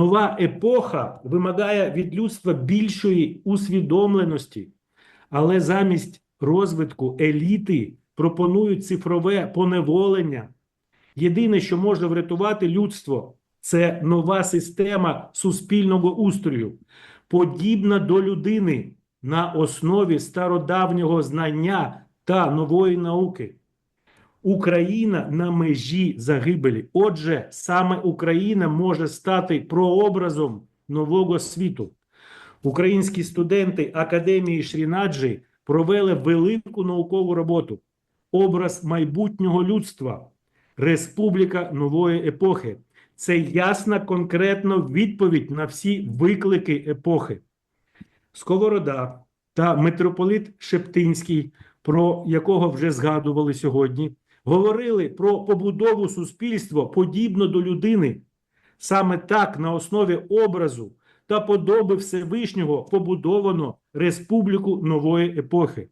Нова епоха вимагає від людства більшої усвідомленості, але замість розвитку еліти пропонують цифрове поневолення. Єдине, що може врятувати людство, це нова система суспільного устрою, подібна до людини на основі стародавнього знання та нової науки. Україна на межі загибелі. Отже, саме Україна може стати прообразом нового світу. Українські студенти Академії Шрінаджі провели велику наукову роботу. Образ майбутнього людства, Республіка нової епохи. Це ясна конкретна відповідь на всі виклики епохи. Сковорода та митрополит Шептинський, про якого вже згадували сьогодні, говорили про побудову суспільства подібно до людини. Саме так на основі образу та подоби Всевишнього побудовано Республіку нової епохи.